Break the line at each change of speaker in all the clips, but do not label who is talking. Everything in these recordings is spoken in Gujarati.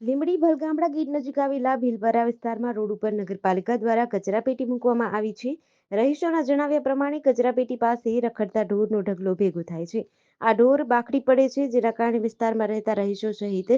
લીંબડી ભલગામડા ગેટ નજીક આવેલા ભીલભરા વિસ્તારમાં રોડ ઉપર નગરપાલિકા દ્વારા કચરાપેટી મૂકવામાં આવી છે. રહીશોના જણાવ્યા પ્રમાણે કચરાપેટી પાસે રખડતા ઢોરનો ઢગલો ભેગો થાય છે. આ ઢોર બાકડી પડે છે, જેના કારણે વિસ્તારમાં રહેતા રહીશો સહિત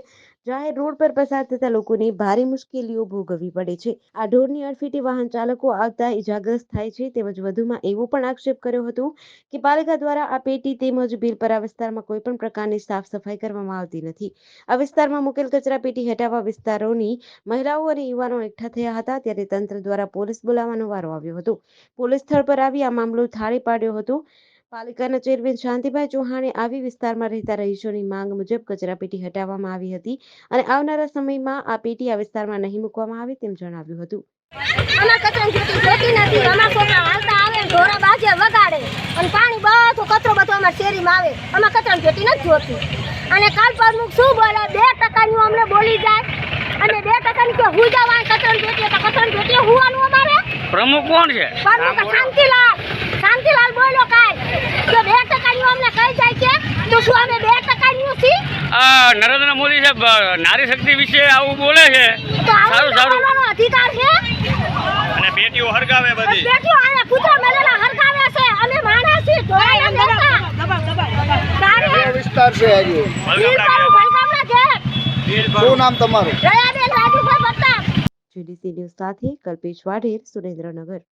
જાહેર રોડ પર પસાર થતા લોકોને ભારે મુશ્કેલીઓ ભોગવવી પડે છે. આ ઢોરની અડફેટે વાહન ચાલકો આવતા ઇજાગ્રસ્ત થાય છે, તેમજ વધુમાં એવો પણ આક્ષેપ કર્યો હતો કે પાલિકા દ્વારા આ પેટી તેમજ ભીલપરા વિસ્તારમાં કોઈ પણ પ્રકારની સાફ સફાઈ કરવામાં આવતી નથી. આ વિસ્તારમાં મુકેલ કચરાપેટી હટાવવા વિસ્તારોની મહિલાઓ અને યુવાનો એકઠા થયા હતા, ત્યારે તંત્ર દ્વારા પોલીસ બોલાવવાનો વારો આવ્યો હતો. પોલીસ સ્થળ પર આવી આ મામલો થાળે પાડ્યો હતો. પાલિકાના ચેરમેન શાંતિભાઈ ચૌહાણે આવી વિસ્તારમાં રહેતા રહીશોની માંગ મુજબ કચરાપેટી હટાવવામાં આવી હતી અને આવનારા સમયમાં આ પેટી આ વિસ્તારમાં નહીં મૂકવામાં આવે તેમ જણાવ્યું હતું.
અમાર કચરાની પેટી જોતી નથી અમાર છોકરા હાલતા આવે ઢોરા બાજે વગાડે અને પાણી બધું કચરો બધો અમાર શેરીમાં આવે અમાર કચરાની પેટી નથી જોતી. અને કાલ પ્રમુખ શું બોલે બે ટકાનું અમને બોલી જાય અને બે ટકાની કે હું જવાનું કચરાની પેટી તો કચરાની પેટી હુવાનું અમારે?
પ્રમુખ કોણ છે?
પ્રમુખ શાંતિલાલ શાંતિલાલ બોલ્યો કાલ કે બે ટકાનું અમને કહી જાય છે તો શું અમે બે ટકાનું છી
આ નરેન્દ્ર મોદી સાહેબ નારી શક્તિ વિશે આવું બોલે છે. સારું સારું.
અધિકાર છે?
અને બેટીઓ હરગાવે બધી.
મેલેલા છે. અમે માણસ
વિસ્તાર છે હજી.
વીરબાબુ ભલગામના
શું નામ તમારું?
દયાબેન રાજુભાઈ બત્તા.
જીડીસી ન્યૂઝ સાથે કલ્પેશ વાઢેર સુરેન્દ્રનગર.